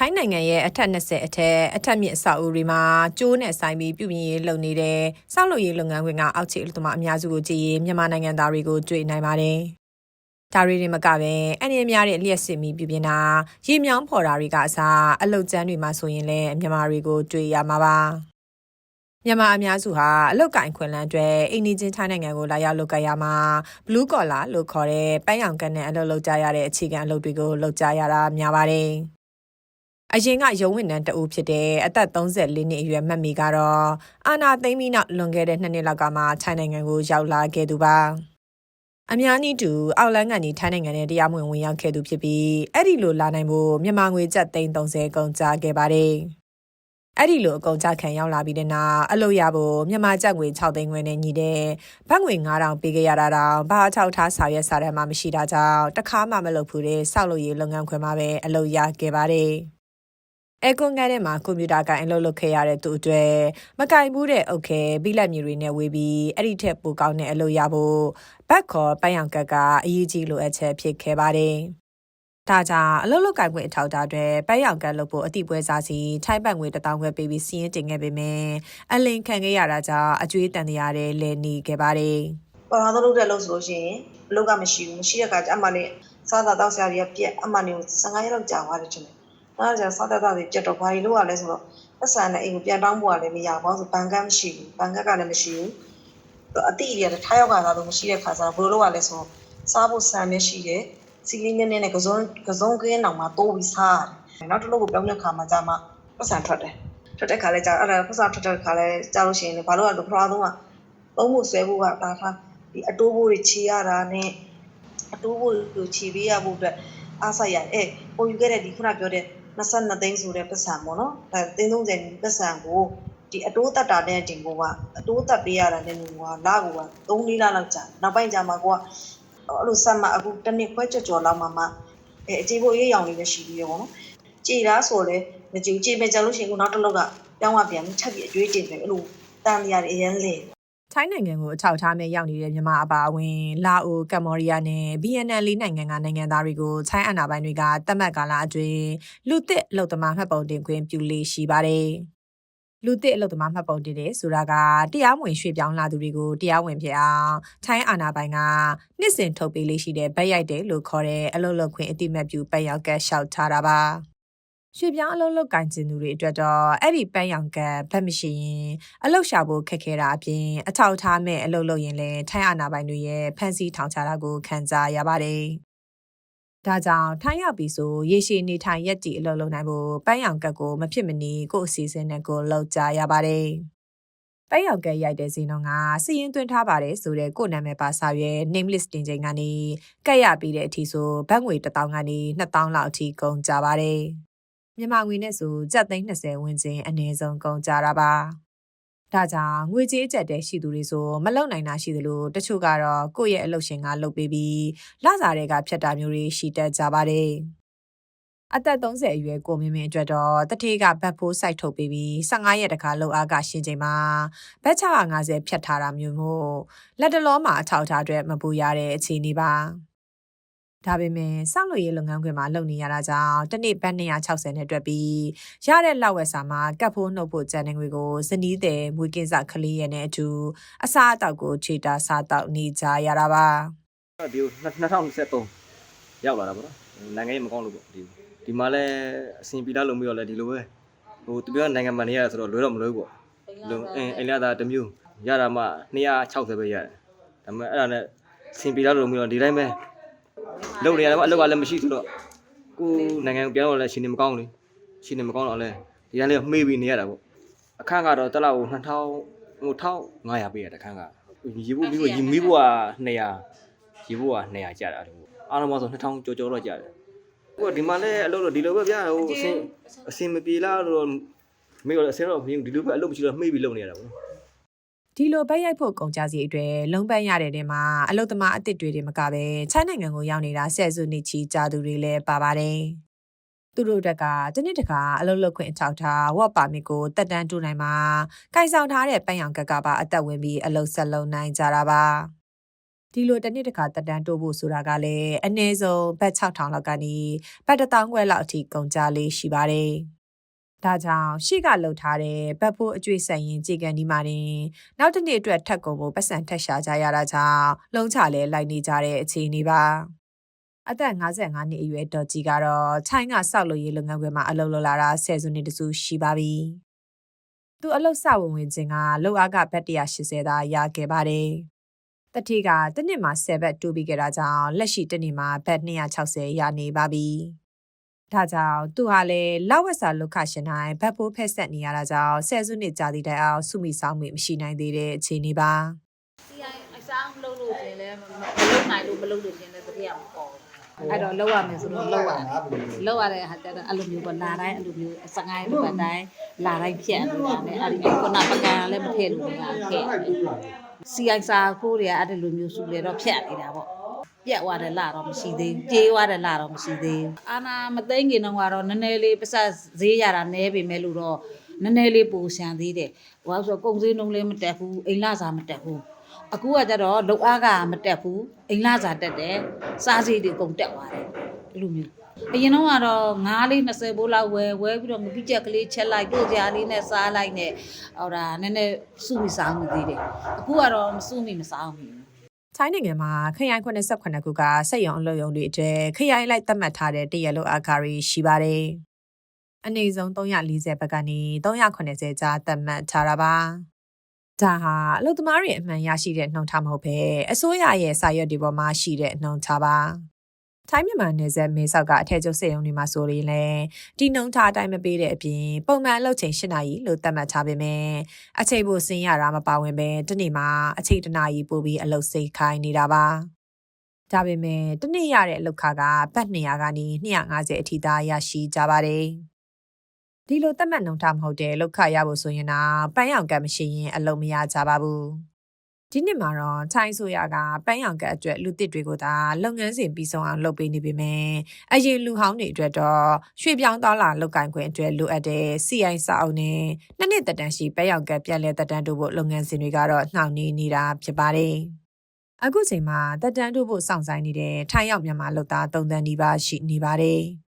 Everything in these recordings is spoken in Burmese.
ထိုင်းနိုင်ငံရဲ့အထက်20အထက်အထက်မြင့်အဆောက်အဦတွေမှာကျိုးနဲ့ဆိုင်ပြီးပြုပြင်ရေးလုပ်နေတဲ့စောက်လုပ်ရေးလုပ်ငန်းခွင်ကအောက်ခြေအလုပ်သမားအများစုကိုကြည့်ရင်မြန်မာနိုင်ငံသားတွေကိုတွေ့နိုင်ပါတယ်။ဒါတွေတွေမကပဲအနေအများတဲ့လျှက်စစ်မီပြုပြင်တာရေမြောင်းဖော်တာတွေကအစားအလုတ်ကျန်းတွေမှာဆိုရင်လည်းမြန်မာတွေကိုတွေ့ရမှာပါ။မြန်မာအများစုဟာအလုတ်ကင်ခွင်လန်းအတွက်အိန္ဒိချင်းထိုင်းနိုင်ငံကိုလာရောက်လုပ်ကရမှာ blue collar လို့ခေါ်တဲ့ပန်းရောင်ကတ်နဲ့အလုပ်လုပ်ကြရတဲ့အခြေခံအလုပ်တွေကိုလုပ်ကြရတာများပါတယ်။ အရင်ကရုံးဝန်ထမ်းတဦးဖြစ်တဲ့အသက်34နှစ်အရွယ်မတ်မီကတော့အာနာသိမ့်ပြီးနောက်လွန်ခဲ့တဲ့နှစ်နှစ်လောက်ကမှထိုင်းနိုင်ငံကိုရောက်လာခဲ့သူပါအများကြီးတူအောက်လန်းကနေထိုင်းနိုင်ငံနဲ့တရားမဝင်ဝင်ရောက်ခဲ့သူဖြစ်ပြီးအဲ့ဒီလိုလာနိုင်ဖို့မြန်မာငွေကျပ်သိန်း30ကုန်ကျခဲ့ပါတယ်အဲ့ဒီလိုအကုန်ကြခံရောက်လာပြီးတဲ့နောက်အလုပ်ရဖို့မြန်မာကျပ်ငွေ6သိန်းခွဲနဲ့ညီတဲ့ဘတ်ငွေ9000ပေးခဲ့ရတာတောင်ဘာအချောက်ထားစာရွက်စာတမ်းမှမရှိတာကြောင့်တခါမှမလုပ်ဘူးတဲ့စောက်လို့ရေးလုပ်ငန်းခွင်မှာပဲအလုပ်ရခဲ့ပါတယ် အဲကွန်ကန်းထဲမှာကွန်ပျူတာကိုင်အလုပ်လုပ်ခဲ့ရတဲ့သူအတွက်မကင်ဘူးတဲ့အုတ်ခဲဘိလက်မြေတွေနဲ့ဝေးပြီးအဲ့ဒီထက်ပိုကောင်းတဲ့အလုပ်ရဖို့ဘတ်ခေါ်ပန်းရောင်ကတ်ကအရေးကြီးလိုအပ်ချက်ဖြစ်ခဲ့ပါတယ်။ဒါကြောင့်အလုပ်လုပ်ကိုင်ခွင့်အထောက်အထားအတွက်ပန်းရောင်ကတ်လုပ်ဖို့အတိပွဲစားစီထိုင်းဘတ်ငွေ1000ခွဲပေးပြီးစီးရင်တင်ခဲ့ပေမယ့်အလင်ခံခဲ့ရတာကြောင့်အကျွေးတန်တရားတွေလဲနေခဲ့ပါတယ်။ပထမဆုံးလုပ်တဲ့လုပ်ဆိုလို့ရှိရင်အလုပ်ကမရှိဘူးမရှိတဲ့အခါကျအမှန်လေးစားတာတောက်ဆရာတွေကပြက်အမှန်လေးကို15ရက်လောက်ကြာသွားတယ်ချင်တ ယ်။အဲဒါကျစားတာတောက်တွေပြက်တော့ဘာတွေလုပ်ရလဲဆိုတော့ပတ်စံနဲ့အိမ်ကိုပြန်တောင်းဖို့ကလည်းမရဘူး။ဘာလို့ဆိုဘန်ကတ်မရှိဘူး။ဘန်ကတ်ကလည်းမရှိဘူး။အတိအရထားရောက်ကသာတော့မရှိတဲ့ခါကျတော့ဘယ်လိုလုပ်ရလဲဆိုတော့စားဖို့ဆန်နဲ့ရှိတယ်။စီလေးနည်းနည်းနဲ့ကစုံကစုံကင်းတောင်မှတိုးပြီးစားရတယ်။နောက်တစ်လုပ်ကိုပြောင်းတဲ့ခါမှကြာမှပတ်စံထွက်တယ်။ထွက်တဲ့ခါလဲကြာအဲ့ဒါပတ်စံထွက်တဲ့ခါလဲကြာလို့ရှိရင်ဘာလို့လဲဆိုတော့ပထမဆုံးကသုံးဖို့ဆွဲဖို့ကဒါထားဒီအတိုးဘိုးတွေခြေရတာနဲ့အတိုးဘိုးကိုခြေပေးရဖို့အတွက်အားဆိုင်ရအဲပုံယူခဲ့တဲ့ဒီခုနပြောတဲ့ 22သိန်းဆိုတဲ့ပတ်စံပေါ့နော်ဒါသိန်း30ပတ်စံကိုဒီအတိုးတက်တာနဲ့တင်ကိုကအတိုးတက်ပေးရတာနဲ့ကိုကလာကိုက3လလောက်ကြာနောက်ပိုင်းကြာမှာကိုကအဲ့လိုဆက်မှအခုတစ်နှစ်ခွဲကြော်ကြော်လောက်မှမှအဲအခြေဖို့ရေးရောင်လေးပဲရှိပြီးရပေါ့နော်ကြည်လားဆိုလဲမကြည်ကြည်ပဲကြာလို့ရှိရင်ကိုနောက်တစ်လောက်ကပြောင်းရပြန်ချက်ပြီးအကျွေးတင်တယ်အဲ့လိုတန်တရားတွေအရင်လေ ထိုင်းနိုင်ငံကိုအထောက်အထားမဲ့ရောက်နေတဲ့မြန်မာအပါအဝင်လာအိုကမ္ဘောဒီးယားနဲ့ BNN လေးနိုင်ငံကနိုင်ငံသားတွေကိုထိုင်းအာဏာပိုင်တွေကတတ်မှတ်ကာလအတွင်းလူသစ်အလုပ်သမားမှတ်ပုံတင်ခွင့်ပြုလေ့ရှိပါတယ်။လူသစ်အလုပ်သမားမှတ်ပုံတင်တယ်ဆိုတာကတရားဝင်ရွှေ့ပြောင်းလာသူတွေကိုတရားဝင်ဖြစ်အောင်ထိုင်းအာဏာပိုင်ကနှစ်စဉ်ထုတ်ပေးလေးရှိတဲ့ဗက်ရိုက်တယ်လို့ခေါ်တဲ့အလုပ်လုပ်ခွင့်အတိမတ်ပြုပတ်ရောက်ကတ်လျှောက်ထားတာပါ။ ရွှေပြောင်းအလုပ်လုပ်ကင်ကျင်သူတွေအတွက်တော့အဲ့ဒီပန်းရောင်ကတ်ဗတ်မရှိရင်အလုပ်ရှာဖို့ခက်ခဲတာအပြင်အထောက်အထားမဲ့အလုပ်လုပ်ရင်လည်းထိုင်းအာဏာပိုင်တွေရဲ့ဖန်ဆီးထောင်ချတာကိုခံစားရပါတယ်။ဒါကြောင့်ထိုင်းရောက်ပြီဆိုရေရှည်နေထိုင်ရက်တီအလုပ်လုပ်နိုင်ဖို့ပန်းရောင်ကတ်ကိုမဖြစ်မနေကိုယ့်အစီအစဉ်နဲ့ကိုယ်လုပ်ကြရပါတယ်။ပန်းရောင်ကတ်ရိုက်တဲ့စီနှုံကစီရင်သွင်းထားပါတယ်ဆိုတဲ့ကိုယ့်နာမည်ပါစာရွက် name list တင်ချိန်ကနေကတ်ရပြီးတဲ့အထိဆိုဘတ်ငွေ1000ကနေ2000လောက်အထိကုန်ကြပါတယ်။ မြန်မာငွေနဲ့ဆိုကျပ်သိန်း20ဝန်းကျင်အနည်းဆုံးကုန်ကြတာပါ။ဒါကြောင့်ငွေကြေးအကျက်တဲရှိသူတွေဆိုမလုံနိုင်တာရှိသလိုတချို့ကတော့ကိုယ့်ရဲ့အလုပ်ရှင်ကလုပ်ပေးပြီးလစာတွေကဖြတ်တာမျိုးတွေရှိတတ်ကြပါတယ်။အသက်30အရွယ်ကိုမင်းမင်းအတွက်တော့တထေးကဘတ်ဖိုးစိုက်ထုတ်ပေးပြီး15ရက်တခါလောက်အားကရှင်ချိန်မှာဘတ်650ဖြတ်ထားတာမျိုးမို့လက်တလောမှာအထောက်အထားအတွက်မပူရတဲ့အခြေအနေပါ။ ဒါပေမဲ့စောက်လို့ရေးလုပ်ငန်းခွင်မှာလုပ်နေရတာကြောင့်တစ်နေ့ဘတ်260နဲ့တွက်ပြီးရတဲ့လောက်ဝက်စာမှာကတ်ဖိုးနှုတ်ဖို့ကြံတဲ့ငွေကိုဇနီးတဲ့မွေးကင်းစကလေးရဲ့နဲ့အတူအစားအသောက်ကိုခြေတာစားတောက်နေကြရတာပါဒီ2023ရောက်လာတာပေါ့နော်နိုင်ငံရေးမကောင်းလို့ပေါ့ဒီဒီမှာလဲအစဉ်ပြေလာလို့မရလဲဒီလိုပဲဟိုသူပြောနိုင်ငံမှာနေရဆိုတော့လွယ်တော့မလွယ်ဘူးပေါ့လုံအင်းအိမ်လာတာတစ်မျိုးရတာမှ260ပဲရတယ်ဒါပေမဲ့အဲ့ဒါနဲ့အစဉ်ပြေလာလို့မရဒီတိုင်းပဲ လုံနေရတယ်ပေါ့အလုပ်ကလည်းမရှိဆိုတော့ကိုနိုင်ငံကိုပြန်တော့လဲရှင်နေမကောင်းလေရှင်နေမကောင်းတော့လဲဒီတိုင်းလေးမှေးပြီးနေရတာပေါ့အခန်းကတော့တစ်လောက်ကို2000ဟို1500ပေးရတဲ့အခန်းကရေဘူးပြီးတော့မီးဘူးက200ရေဘူးက200ကျတာအဲ့လိုအားလုံးပါဆို2000ကျော်ကျော်တော့ကျတယ်ဟိုဒီမှာလဲအလုပ်တော့ဒီလိုပဲဗျာဟိုအစင်အစင်မပြေလားတော့မေတော့အစင်တော့မင်းဒီလိုပဲအလုပ်မရှိတော့မှေးပြီးလုပ်နေရတာပေါ့နော် ဒီလိုဘက်ရိုက်ဖို့ကုန်ကြစီအတွက်လုံးပန်းရတဲ့တဲမှာအလုတ်သမားအစ်စ်တွေတွေမကပဲချိုင်းနိုင်ငံကိုရောက်နေတာဆယ်စုနှစ်ချီကြာသူတွေလည်းပါပါတယ်။သူတို့တက်ကတနစ်တကအလုတ်လုတ်ခွင့်အထောက်ထားဝတ်ပါမစ်ကိုတက်တန်းတူနိုင်မှာကင်ဆောင်ထားတဲ့ပန်းရောင်ကက်ကပါအသက်ဝင်ပြီးအလုတ်ဆက်လုံးနိုင်ကြတာပါ။ဒီလိုတစ်နှစ်တစ်ခါတက်တန်းတိုးဖို့ဆိုတာကလည်းအနည်းဆုံးဘတ်6000လောက်ကနေဘတ်1000ခွဲလောက်အထိကုန်ကြလေးရှိပါတယ်။ ဒါကြောင့်ရှေ့ကလှုပ်ထားတဲ့ဘတ်ဖို့အကျွေးဆိုင်ရင်ကြေကန်ဒီမှာတင်နောက်တစ်နေ့အတွက်ထပ်ကုန်ဖို့ပတ်စံထက်ရှာကြရတာကြောင့်လုံချလဲလိုက်နေကြတဲ့အခြေအနေပါ။အသက်55နှစ်အရွယ်ဒေါ်ကြီးကတော့ချိုင်းကစောက်လို့ရေးလုပ်ငန်းခွင်မှာအလုပ်လုပ်လာတာဆယ်စုနှစ်တစုရှိပါပြီ။သူအလုပ်စဝင်ဝင်ခြင်းကလောက်အားကဘတ်180သာရခဲ့ပါတယ်။တတိကတစ်နှစ်မှာ10ဘတ်တိုးပြီးခဲ့တာကြောင့်လက်ရှိတစ်နှစ်မှာဘတ်260ရနေပါပြီ။ ဒါကြောင့်သူဟာလည်းလောက်ဝက်စာလုခရှင်တိုင်းဘတ်ဖိုးဖက်ဆက်နေရတာကြောင့်ဆယ်စုနှစ်ကြာသည့်တိုင်အောင်စုမိဆောင်မိမရှိနိုင်သေးတဲ့အခြေအနေပါ။ CI အစားမလုပ်လို့ရှင်လဲမလုပ်နိုင်လို့မလုပ်လို့ရှင်လဲတတိယမပေါ်အဲ့တော့လောက်ရမယ်ဆိုတော့လောက်ရလောက်ရတဲ့ဟာတက်တော့အဲ့လိုမျိုးပေါ့လာတိုင်းအဲ့လိုမျိုးစကိုင်းတစ်ပတ်တိုင်းလာတိုင်းဖြတ်နေတာနဲ့အဲ့ဒီခုနပကံလည်းမထည့်လို့မရခဲ့တယ် CI စာဖိုးတွေကအဲ့ဒီလိုမျိုးစုလေတော့ဖြတ်နေတာပေါ့ ပြက်သွားတယ်လာတော့မရှိသေးဘူးကြေးသွားတယ်လာတော့မရှိသေးဘူးအာနာမသိငင်တော့ကတော့နည်းနည်းလေးပတ်ဆက်ဈေးရတာနည်းပေမဲ့လို့တော့နည်းနည်းလေးပူဆန်သေးတယ်ဟိုဆိုကုန်စည်နှုန်းလည်းမတက်ဘူးအိမ်လစာမတက်ဘူးအခုကကြတော့လုံအားကမတက်ဘူးအိမ်လစာတက်တယ်စားစည်တွေကုန်တက်သွားတယ်အဲ့လိုမျိုးအရင်တော့ကတော့9လေး20ဘိုးလောက်ဝယ်ဝယ်ပြီးတော့ငပိချက်ကလေးချက်လိုက်တို့ကြားလေးနဲ့စားလိုက်နဲ့ဟောဒါနည်းနည်းစုမိစားမိသေးတယ်အခုကတော့မစုမိမစားမိဘူး ထိုင်းနိုင်ငံမှာခရိုင်89ခုကစက်ရုံအလုပ်ရုံတွေအတွက်ခရိုင်လိုက်သတ်မှတ်ထားတဲ့တရက်လို့အာကာရီရှိပါတယ်။အနည်းဆုံး340ဘက်ကနေ380ကြားသတ်မှတ်ထားတာပါ။ဒါဟာအလုပ်သမားတွေအမှန်ရရှိတဲ့နှုံထားမဟုတ်ပဲအစိုးရရဲ့စာရွက်တွေပေါ်မှာရှိတဲ့နှုံထားပါ။ ထိုင်းမြန်မာနယ်စပ်မေဆောက်ကအထက်ကျုပ်စက်ရုံတွေမှာဆိုရင်လည်းဒီနှုံထားအတိုင်းမပေးတဲ့အပြင်ပုံမှန်အလုပ်ချိန်8နာရီလို့သတ်မှတ်ထားပေမဲ့အချိန်ပိုဆင်းရတာမပါဝင်ပဲတနေ့မှာအချိန်တစ်နာရီပိုပြီးအလုပ်စိတ်ခိုင်းနေတာပါဒါပေမဲ့တနေ့ရတဲ့အလုပ်ခါကဘတ်200ကနေ250အထိသာရရှိကြပါတယ်ဒီလိုသတ်မှတ်နှုန်းထားမဟုတ်တဲ့လောက်ခရဖို့ဆိုရင်တော့ပန်းရောင်ကတ်မရှိရင်အလုပ်မရကြပါဘူး ဒီနှစ်မှာတော့ထိုင်းဆိုရကပန်းရောင်ကတ်အတွက်လူတစ်တွေကိုသာလုပ်ငန်းစဉ်ပြီးဆုံးအောင်လုပ်ပေးနေပေမဲ့အရင်လူဟောင်းတွေအတွက်တော့ရွှေပြောင်းသွားလာလောက်ကင်ခွင့်အတွက်လိုအပ်တဲ့ CI စာအုပ်နဲ့နှစ်နှစ်သက်တမ်းရှိပန်းရောင်ကတ်ပြန်လည်သက်တမ်းတို့ဖို့လုပ်ငန်းစဉ်တွေကတော့နှောင့်နှေးနေတာဖြစ်ပါတယ်အခုချိန်မှာတက်တန်းတို့ဖို့စောင့်ဆိုင်နေတဲ့ထိုင်းရောက်မြန်မာလုပ်သား၃တန်းနီးပါးရှိနေပါတယ်။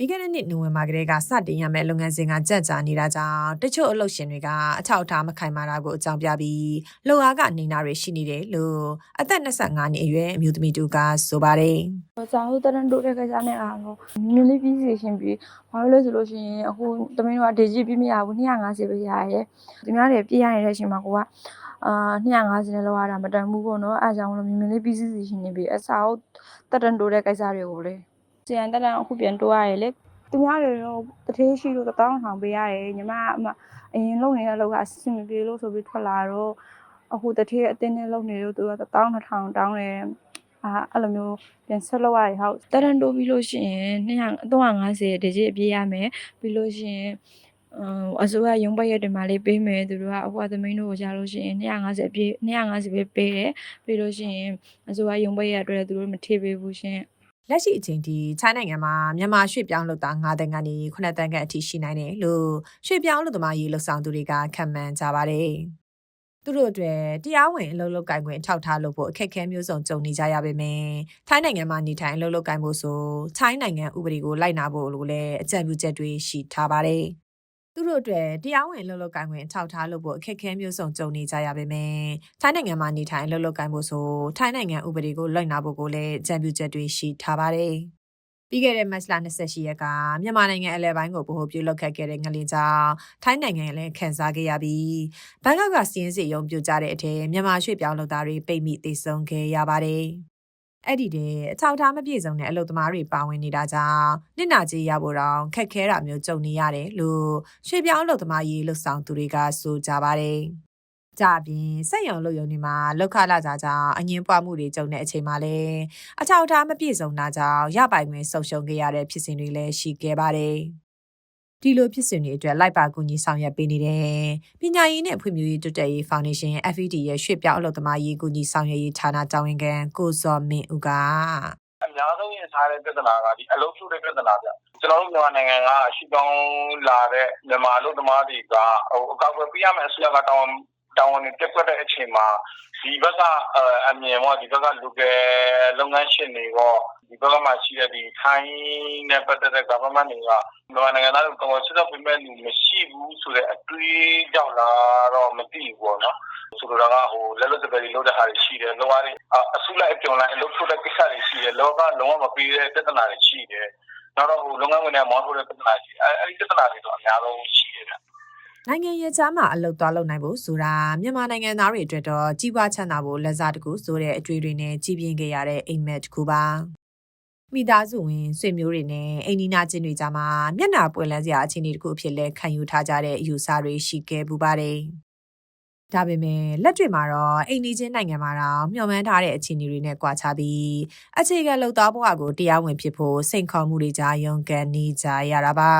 ပြီးခဲ့တဲ့နှစ်နိုဝင်ဘာကလေးကစတင်ရမယ့်လုပ်ငန်းစဉ်ကကြက်ကြာနေတာကြောင့်တချို့အလုပ်ရှင်တွေကအထောက်အထားမခိုင်မာတာကိုအကြောင်းပြပြီးလုပ်အားကနေနာတွေရှိနေတယ်လို့အသက်25နှစ်အရွယ်အမျိုးသမီးတူကဆိုပါတယ်။စာဟုတ်တရန်တိုးတဲ့ကိစ္စနဲ့အားလုံးမြင်းလေးပြီးစီရှင်ပြီးဘာလို့လဲဆိုလို့ရှိရင်အခုတမင်းတို့ကဒေဂျီပြည့်မရဘူး250ပဲရရဲ။သူများတွေပြည့်ရနေတဲ့အချိန်မှာကိုကအာ250နဲ့လောက်ရတာမတန်ဘူးပေါ့နော်။အဲအကြောင်းလို့မြင်းမြင်းလေးပြီးစီစီရှင်နေပြီးအစာဟုတ်တရန်တိုးတဲ့ကိစ္စတွေကိုလေ။ စီယန်တရန်အခုပြန်တိုးရရဲလေ။သူများတွေတော့တထေးရှိလို့တောင်းထောင်ပေးရတယ်ညီမအမအရင်လုံနေတဲ့အလုပ်ကအဆင်မပြေလို့ဆိုပြီးထွက်လာတော့အခုတထေးအတင်းနဲ့လုံနေလို့သူက1000 2000တောင်းတယ်အာအဲ့လိုမျိုးပြန်ဆက်လုပ်ရတယ်ဟုတ်တရန်တိုးပြီးလို့ရှိရင်250ဒီကြီးအပြေးရမယ်ပြီးလို့ရှိရင်အစိုးရရုံးပတ်ရက်တွေမှာလေးပေးမယ်သူတို့ကအခုအသမင်းတို့ကိုကြားလို့ရှိရင်250အပြေး250ပဲပေးတယ်ပြီးလို့ရှိရင်အစိုးရရုံးပတ်ရက်အတွက်သူတို့မထည့်ပေးဘူးရှင် လက်ရှိအချိန်ထိထိုင်းနိုင်ငံမှာမြန်မာရွှေ့ပြောင်းလုပ်သား9တန်းကနေ9တန်းကအထိရှိနိုင်တယ်လို့ရွှေ့ပြောင်းလုပ်သမားရေးလှုပ်ဆောင်သူတွေကခန့်မှန်းကြပါတယ်။သူတို့အတွက်တရားဝင်အလုပ်လုပ်ကိုင်ခွင့်ထောက်ထားလို့ဖို့အခက်အခဲမျိုးစုံကြုံနေကြရပေမယ့်ထိုင်းနိုင်ငံမှာနေထိုင်အလုပ်လုပ်ကိုင်ဖို့ဆိုထိုင်းနိုင်ငံဥပဒေကိုလိုက်နာဖို့လို့လည်းအကြံပြုချက်တွေရှိထားပါတယ်။ သူတို့အတွက်တရားဝင်အလုပ်လုပ်ကိုင်ခွင့်ထောက်ထားလို့ဖို့အခက်အခဲမျိုးစုံကြုံနေကြရပေမယ့်ထိုင်းနိုင်ငံမှာနေထိုင်အလုပ်လုပ်ကိုင်ဖို့ဆိုထိုင်းနိုင်ငံဥပဒေကိုလိုက်နာဖို့ကိုလည်းအကြံပြုချက်တွေရှိထားပါတယ်။ပြီးခဲ့တဲ့မတ်လ28ရက်ကမြန်မာနိုင်ငံအလဲပိုင်းကိုဗဟိုပြုလုပ်ခတ်ခဲ့တဲ့ငလင်ကြောင့်ထိုင်းနိုင်ငံလည်းခန်းစားခဲ့ရပြီးဘန်ကောက်ကစီးရင်စီရုံပြုတ်ကြတဲ့အထက်မြန်မာရွှေ့ပြောင်းလုပ်သားတွေပိတ်မိသေဆုံးခဲ့ရပါတယ်။ အဲ့ဒီတဲ့အထောက်အထားမပြည့်စုံတဲ့အလုပ်သမားတွေပါဝင်နေတာကြောင့်နစ်နာကြေးရဖို့တော့ခက်ခဲတာမျိုးကြုံနေရတယ်လို့ရွှေ့ပြောင်းအလုပ်သမားရေးလှုပ်ဆောင်သူတွေကဆိုကြပါတယ်။ကြအပြင်စက်ရုံလုပ်ရုံတွေမှာလောက်ခလာကြကြောင့်အငင်းပွားမှုတွေကြုံတဲ့အချိန်မှာလည်းအထောက်အထားမပြည့်စုံတာကြောင့်ရပိုင်ခွင့်ဆုံရှုံခဲ့ရတဲ့ဖြစ်စဉ်တွေလည်းရှိခဲ့ပါတယ်။ ဒီလိုဖြစ်စဉ်တွေအတွက်လိုက်ပါကူညီဆောင်ရွက်ပေးနေတဲ့ပညာရေးနဲ့ဖွံ့ဖြိုးရေးတိုးတက်ရေးဖောင်ဒေးရှင်း FED ရဲ့ရွှေ့ပြောင်းအလုပ်သမားရေးကူညီဆောင်ရွက်ရေးဌာနတာဝန်ခံကိုစောမင်းဦးကအများဆုံးရင်စားတဲ့ပြဿနာကဒီအလုပ်ထုတဲ့ပြဿနာပြကျွန်တော်တို့မြန်မာနိုင်ငံကရှိကောင်းလာတဲ့မြန်မာအလုပ်သမားတွေကဟိုအကောက်ွယ်ပြရမယ့်အစိုးရကတောင်း တောင်းဝန်တွေတက်ကွက်တဲ့အချိန်မှာဒီဘက်ကအအမြင်ပေါ့ဒီဘက်ကလူကယ်လုပ်ငန်းရှင်တွေပေါ့ဒီဘက်ကမှရှိတဲ့ဒီထိုင်းနဲ့ပတ်သက်တဲ့ government တွေကမြန်မာနိုင်ငံသားတို့တော့စစ်တော့ပြင်မဲ့လူမရှိဘူးဆိုတဲ့အတွေးကြောင့်လာတော့မသိဘူးပေါ့နော်ဆိုလိုတာကဟိုလက်လက်တပယ်လေးလုပ်တဲ့ဟာတွေရှိတယ်လောကတွေအဆုလိုက်အပြုံလိုက်အလုပ်ထုတ်တဲ့ကိစ္စတွေရှိတယ်လောကလုံးဝမပြီးတဲ့ပြဿနာတွေရှိတယ်နောက်တော့ဟိုလုပ်ငန်းဝင်တွေမောင်းထုတ်တဲ့ပြဿနာရှိတယ်အဲဒီပြဿနာတွေတော့အများဆုံးရှိတယ်ဗျ နိုင်ငံရေးခြားမှာအလုတ်သွားလုပ်နိုင်ဖို့ဆိုတာမြန်မာနိုင်ငံသားတွေအတွက်တော့ကြီးပွားချမ်းသာဖို့လက်စားတစ်ခုဆိုတဲ့အတွေ့အကြုံနဲ့ကြီးပြင်းခဲ့ရတဲ့အိမ်မက်တစ်ခုပါမိသားစုဝင်ဆွေမျိုးတွေနဲ့အိမ်နီးနားချင်းတွေကြားမှာမျက်နှာပွင့်လန်းစရာအခြေအနေတစ်ခုအဖြစ်လဲခံယူထားကြတဲ့အယူဆတွေရှိခဲ့ပူပါတယ်ဒါပေမဲ့လက်တွေ့မှာတော့အိမ်နီးချင်းနိုင်ငံမှာတော့မျှော်မှန်းထားတဲ့အခြေအနေတွေနဲ့ကွာခြားပြီးအခြေခံလုံသားဘဝကိုတရားဝင်ဖြစ်ဖို့စိန်ခေါ်မှုတွေကြားရုန်းကန်နေကြရတာပါ